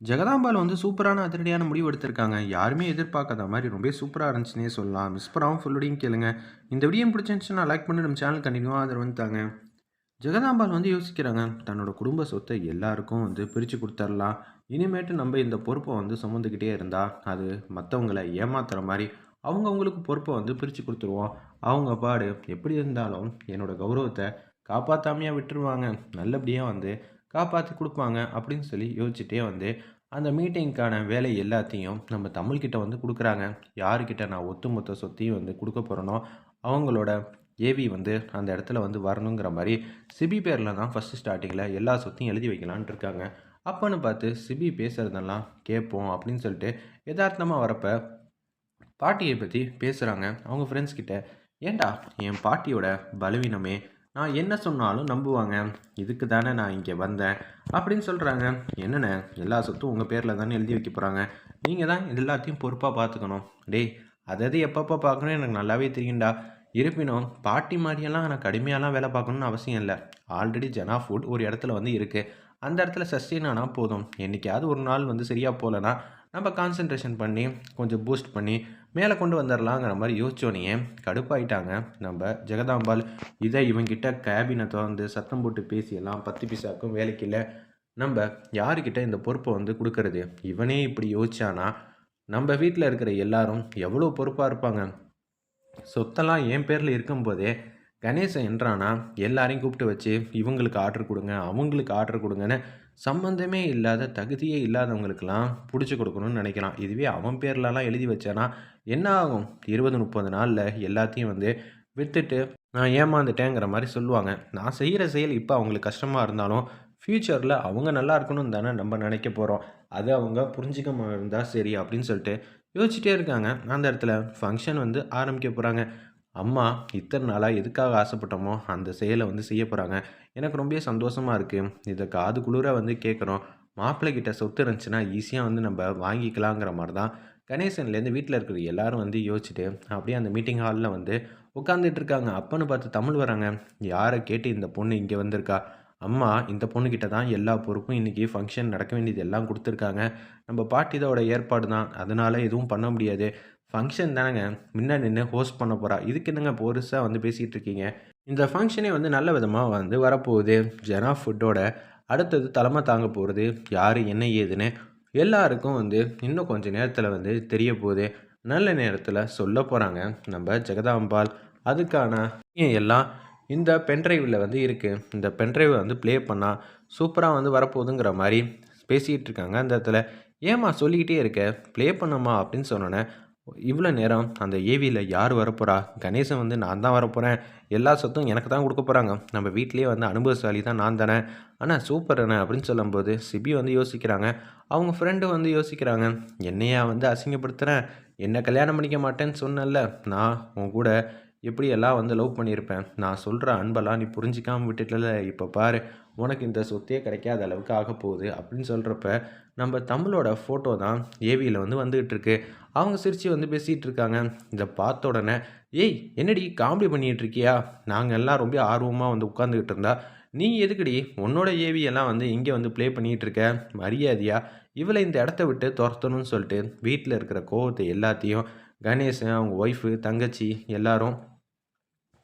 ஜெகதாம்பால் வந்து சூப்பரான அதிரடியான முடிவு எடுத்திருக்காங்க. யாருமே எதிர்பார்க்காத மாதிரி ரொம்பவே சூப்பராக இருந்துச்சுன்னே சொல்லலாம். மிஸ் பண்ணாம ஃபுல்லோடையும் கேளுங்க. இந்த வீடியோ பிடிச்சிருந்துச்சுன்னா லைக் பண்ணி நம்ம சேனல் கண்டினியூவாக ஆதரவு தாங்க. ஜெகதாம்பால் வந்து யோசிக்கிறாங்க. தன்னோட குடும்ப சொத்தை எல்லாருக்கும் வந்து பிரித்து கொடுத்துர்லாம் இனிமேட்டு நம்ம இந்த பொறுப்பை வந்து சுமந்துக்கிட்டே இருந்தால் அது மற்றவங்களை ஏமாத்துற மாதிரி அவங்கவுங்களுக்கு பொறுப்பை வந்து பிரித்து கொடுத்துருவோம் அவங்க பாடு எப்படி இருந்தாலும் என்னோட கௌரவத்தை காப்பாற்றாமையாக விட்டுருவாங்க. நல்லபடியாக வந்து காப்பாற்றி கொடுப்பாங்க அப்படின்னு சொல்லி யோசிச்சுட்டே வந்து, அந்த மீட்டிங்க்கான வேலை எல்லாத்தையும் நம்ம தமிழ்கிட்ட வந்து கொடுக்குறாங்க யாருக்கிட்ட நான் ஒட்டுமொத்த சொத்தையும் வந்து கொடுக்க போகிறேனோ அவங்களோட ஏவி வந்து அந்த இடத்துல வந்து வரணுங்கிற மாதிரி சிபி பேரில் தான் ஃபஸ்ட்டு ஸ்டார்டிங்கில் எல்லா சொத்தையும் எழுதி வைக்கலான் இருக்காங்க. அப்போன்னு பார்த்து சிபி பேசுகிறதெல்லாம் கேட்போம் அப்படின்னு சொல்லிட்டு யதார்த்தமாக வரப்போ பாட்டியை பற்றி பேசுகிறாங்க அவங்க ஃப்ரெண்ட்ஸ் ஏண்டா என் பாட்டியோட பலவீனமே, நான் என்ன சொன்னாலும் நம்புவாங்க. இதுக்கு தானே நான் இங்கே வந்தேன்." அப்படின்னு சொல்கிறாங்க "என்னண்ணே எல்லா சொத்தும் உங்கள் பேரில் தானே எழுதி வைக்க போகிறாங்க நீங்கள் தான் எல்லாத்தையும் பொறுப்பாக பார்த்துக்கணும்." "டேய் அதது எப்பப்போ பார்க்கணும் எனக்கு நல்லாவே தெரியும்டா. இருப்பினும் பாட்டி மாதிரியெல்லாம் நான் கடுமையாலாம் வேலை பார்க்கணும்னு அவசியம் இல்லை ஆல்ரெடி ஜனா ஃபுட் ஒரு இடத்துல வந்து இருக்குது அந்த இடத்துல சஸ்டெயின் ஆனால் போதும். என்னைக்காவது ஒரு நாள் வந்து சரியாக போகலன்னா நம்ம கான்சன்ட்ரேஷன் பண்ணி கொஞ்சம் பூஸ்ட் பண்ணி மேலே கொண்டு வந்துடலாங்கிற மாதிரி யோசிச்சோனயே கடுப்பாயிட்டாங்க நம்ம ஜெகதாம்பாள். இதை இவங்கிட்ட கேபினை திறந்து சத்தம் போட்டு பேசியெல்லாம் பத்து பைசாக்கும் வேலைக்கு இல்லை நம்ம யாருக்கிட்ட இந்த பொறுப்பை வந்து கொடுக்கறது இவனே இப்படி யோசிச்சானா, நம்ம வீட்டில் இருக்கிற எல்லாரும் எவ்வளோ பொறுப்பாக இருப்பாங்க. சொத்தெல்லாம் என் பேரில் இருக்கும்போதே, கணேசன் என்றானா, எல்லாரையும் கூப்பிட்டு வச்சு, இவங்களுக்கு ஆர்டர் கொடுங்க அவங்களுக்கு ஆர்டர் கொடுங்கன்னு சம்மந்தமே இல்லாத, தகுதியே இல்லாதவங்களுக்கெல்லாம் பிடிச்சி கொடுக்கணும்னு நினைக்கிறான் இதுவே அவன் பேர்லலாம் எழுதி வச்சானா, என்ன ஆகும்? இருபது முப்பது நாளில் எல்லாத்தையும் வந்து விற்றுட்டு நான் ஏமாந்துட்டேங்கிற மாதிரி சொல்லுவாங்க. நான் செய்கிற செயல் இப்போ அவங்களுக்கு கஷ்டமாக இருந்தாலும், ஃப்யூச்சரில் அவங்க நல்லா இருக்கணும்னு தானே நம்ம நினைக்க போகிறோம் அது அவங்க புரிஞ்சுக்காம இருந்தால் சரி அப்படின்னு சொல்லிட்டு யோசிச்சுட்டே இருக்காங்க. அந்த இடத்துல ஃபங்க்ஷன் வந்து ஆரம்பிக்க போகிறாங்க அம்மா இத்தனை நாளாக எதுக்காக ஆசைப்பட்டோமோ, அந்த செயலை வந்து செய்ய போகிறாங்க எனக்கு ரொம்பவே சந்தோஷமாக இருக்குது இதை காது குளிர வந்து கேட்குறோம். மாப்பிள்ளை கிட்ட சொத்து இருந்துச்சுன்னா, ஈஸியாக வந்து நம்ம வாங்கிக்கலாங்கிற மாதிரி தான் கணேசன்லேருந்து வீட்டில் இருக்கிற எல்லாரும் வந்து யோசிச்சுட்டு, அப்படியே அந்த மீட்டிங் ஹாலில் வந்து உட்காந்துட்டு இருக்காங்க. அப்பன்னு பார்த்து தமிழ் வராங்க. யாரை கேட்டு இந்த பொண்ணு இங்கே வந்திருக்கா? அம்மா இந்த பொண்ணுக்கிட்ட தான் எல்லா பொறுப்பும் இன்றைக்கி ஃபங்க்ஷன் நடக்க வேண்டியது எல்லாம் கொடுத்துருக்காங்க நம்ம பாட்டிதோட ஏற்பாடு தான். அதனால் எதுவும் பண்ண முடியாது. ஃபங்க்ஷன் தானங்க. முன்ன நின்று ஹோஸ்ட் பண்ண போகிறா இதுக்கு என்னங்க பொருசாக வந்து பேசிகிட்டு இருக்கீங்க? இந்த ஃபங்க்ஷனே வந்து நல்ல விதமாக வந்து வரப்போகுது. ஜனா ஃபுட்டோட அடுத்தது தலைமை தாங்க போகிறது யார் என்ன ஏதுன்னு எல்லாருக்கும் வந்து இன்னும் கொஞ்ச நேரத்தில் வந்து தெரிய போகுது. நல்ல நேரத்தில் சொல்லப் போகிறாங்க நம்ம ஜெகதாம்பாள். அதுக்கான எல்லாம் இந்த பென்ட்ரைவில் வந்து இருக்குது இந்த பென்ட்ரைவை வந்து ப்ளே பண்ணால் சூப்பராக வந்து வரப்போகுதுங்கிற மாதிரி பேசிக்கிட்டு இருக்காங்க அந்த இடத்துல. "ஏம்மா சொல்லிக்கிட்டே இருக்க, ப்ளே பண்ணும்மா" அப்படின்னு சொன்னோன்னே இவ்வளோ நேரம் அந்த ஏவியில் யார் வரப்போறா? கணேசன் வந்து நான் தான் வரப்போகிறேன் எல்லா சொத்தும் எனக்கு தான் கொடுக்க போகிறாங்க நம்ம வீட்லேயே வந்து அனுபவசாலி தான் நான் தானே. ஆனால் சூப்பர் அண்ணே அப்படின்னு சொல்லும்போது, சிபி வந்து யோசிக்கிறாங்க. அவங்க ஃப்ரெண்டு வந்து யோசிக்கிறாங்க. என்னையா வந்து அசிங்கப்படுத்துகிறேன் என்ன கல்யாணம் பண்ணிக்க மாட்டேன்னு சொன்னல நான் உன் கூட எப்படியெல்லாம் வந்து லவ் பண்ணியிருப்பேன். நான் சொல்கிற அன்பெல்லாம் நீ புரிஞ்சிக்காமல் விட்டுட்டல இப்போ பாரு, உனக்கு இந்த சொத்தே கிடைக்காத அளவுக்கு ஆகப்போகுது அப்படின்னு சொல்கிறப்ப நம்ம தமிழோட ஃபோட்டோ தான் ஏவியில் வந்து வந்துகிட்டு இருக்கு. அவங்க சிரித்து வந்து பேசிகிட்டு இருக்காங்க. இதை பார்த்த உடனே, "ஏய் என்னடி காமெடி பண்ணிட்டு இருக்கியா? நாங்கள் எல்லாம் ரொம்ப ஆர்வமாக வந்து உட்காந்துக்கிட்டு இருந்தா, நீ எதுக்குடி உன்னோட ஏவியெல்லாம் வந்து இங்கே வந்து ப்ளே பண்ணிகிட்டு இருக்க? மரியாதையா இவளை இந்த இடத்த விட்டு துரத்தணும்னு சொல்லிட்டு வீட்டில் இருக்கிற கோபத்தை எல்லாத்தையும் கணேசன், அவங்க ஒய்ஃபு, தங்கச்சி எல்லாரும்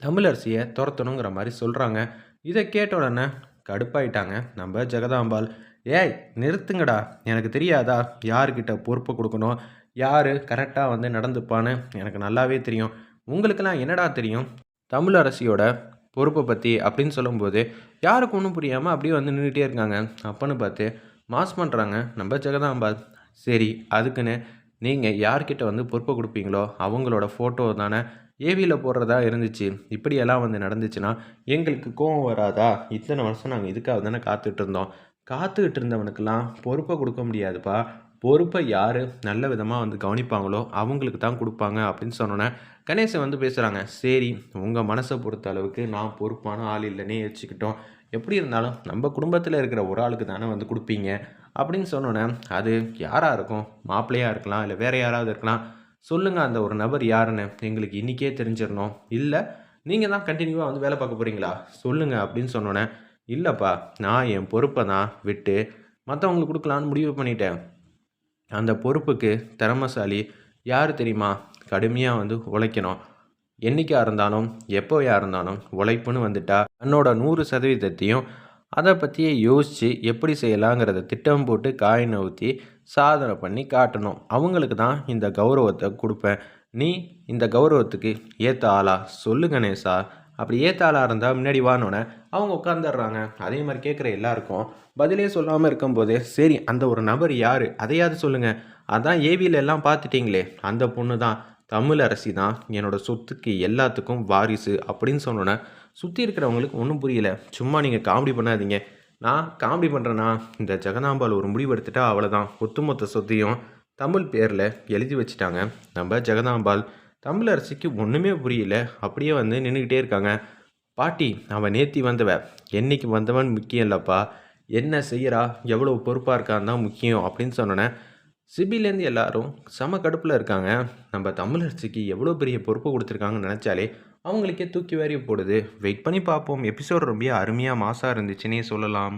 தமிழரசியை துரத்தணுங்கிற மாதிரி சொல்கிறாங்க இதை கேட்ட உடனே கடுப்பாயிட்டாங்க நம்ம ஜெகதாம்பாள். "ஏய் நிறுத்துங்கடா. எனக்கு தெரியாதா? யார்கிட்ட பொறுப்பு கொடுக்கணும் யார் கரெக்டாக வந்து நடந்துப்பான்னு எனக்கு நல்லாவே தெரியும். உங்களுக்கெல்லாம் என்னடா தெரியும்? தமிழ் அரசியோட பொறுப்பை பற்றி அப்படின்னு சொல்லும்போது, யாருக்கு ஒன்றும் புரியாமல் அப்படியே வந்து நின்றுட்டே இருக்காங்க. அப்பன்னு பார்த்து மாஸ் பண்ணுறாங்க நம்ம ஜெகதாம்பாள். "சரி அதுக்குன்னு நீங்கள் யார்கிட்ட வந்து பொறுப்பை கொடுப்பீங்களோ அவங்களோட ஃபோட்டோ தானே ஏவியில் போடுறதா இருந்துச்சு. இப்படியெல்லாம் வந்து நடந்துச்சுன்னா, எங்களுக்கு கோவம் வராதா? இத்தனை வருஷம் நாங்கள் இதுக்காக தானே காத்துட்டு இருந்தோம். காத்துக்கிட்டு இருந்தவனுக்கெல்லாம் பொறுப்பை கொடுக்க முடியாதுப்பா. பொறுப்பை யார் நல்ல விதமாக வந்து கவனிப்பாங்களோ, அவங்களுக்கு தான் கொடுப்பாங்க அப்படின்னு சொன்னோன்னே கணேசன் வந்து பேசுகிறாங்க "சரி, உங்கள் மனசை பொறுத்த அளவுக்கு நான் பொறுப்பான ஆள் இல்லைன்னே வச்சுக்கிட்டோம். எப்படி இருந்தாலும் நம்ம குடும்பத்தில் இருக்கிற ஒரு ஆளுக்கு தானே வந்து கொடுப்பீங்க அப்படின்னு சொன்னோன்னே "அது யாராக இருக்கும்? மாப்பிள்ளையாக இருக்கலாம், இல்லை வேறு யாராவது இருக்கலாம். சொல்லுங்கள் அந்த ஒரு நபர் யாருன்னு? எங்களுக்கு இன்னைக்கே தெரிஞ்சிடணும். இல்லை நீங்கள் தான் கண்டினியூவாக வந்து வேலை பார்க்க போகிறீங்களா சொல்லுங்கள் அப்படின்னு சொன்னோன்னே இல்லைப்பா நான் என் பொறுப்பை தான் விட்டு மற்றவங்களுக்கு கொடுக்கலான்னு முடிவு பண்ணிட்டேன். அந்த பொறுப்புக்கு திறமசாலி யார் தெரியுமா? கடுமையாக வந்து உழைக்கணும். என்றைக்காக இருந்தாலும் எப்போயா இருந்தாலும் உழைப்புன்னு வந்துட்டா தன்னோட நூறு சதவீதத்தையும் அதை பற்றியே யோசித்து எப்படி செய்யலாங்கிறத திட்டம் போட்டு காயின் ஊற்றி சாதனை பண்ணி காட்டணும். அவங்களுக்கு தான் இந்த கௌரவத்தை கொடுப்பேன். நீ இந்த கௌரவத்துக்கு ஏற்ற ஆளா? சொல்லு கணேசா. அப்படி ஏற்ற ஆளாக இருந்தால் முன்னாடி வானோன்னே அவங்க உட்காந்துடுறாங்க அதே மாதிரி கேட்குற எல்லாருக்கும் பதிலே சொல்லாமல் இருக்கும்போது சரி அந்த ஒரு நபர் யார்? அதையாவது சொல்லுங்கள் அதான் ஏவியில் எல்லாம் பார்த்துட்டிங்களே அந்த பொண்ணு தான் தமிழ் அரசி தான் என்னோடய சொத்துக்கு எல்லாத்துக்கும் வாரிசு அப்படின்னு சொன்னோன்னே சுற்றி இருக்கிறவங்களுக்கு ஒன்றும் புரியல. சும்மா நீங்கள் காமெடி பண்ணாதீங்க. நான் காமெடி பண்ணுறேன்னா இந்த ஜெகதாம்பாள் ஒரு முடிவு எடுத்துட்டா அவ்வளோதான் ஒட்டுமொத்த சொத்தையும் தமிழ் பேரில் எழுதி வச்சுட்டாங்க. நம்ம ஜெகதாம்பாள் தமிழரசிக்கு ஒன்றுமே புரியல. அப்படியே வந்து நின்றுக்கிட்டே இருக்காங்க. பாட்டி அவன் நேத்தி வந்தவ. என்னைக்கு வந்தவன் முக்கியம் இல்லைப்பா. என்ன செய்கிறா எவ்வளோ பொறுப்பாக இருக்கான்னு தான் முக்கியம் அப்படின்னு சொன்னோன்னே சிபிலேருந்து எல்லாரும் செம கடுப்பில் இருக்காங்க. நம்ம தமிழரசிக்கு எவ்வளோ பெரிய பொறுப்பு கொடுத்துருக்காங்கன்னு நினச்சாலே அவங்களுக்கே தூக்கி வாரி போடுது. வெயிட் பண்ணி பார்ப்போம். எபிசோட் ரொம்ப அருமையாக மாசாக இருந்துச்சுன்னே சொல்லலாம்.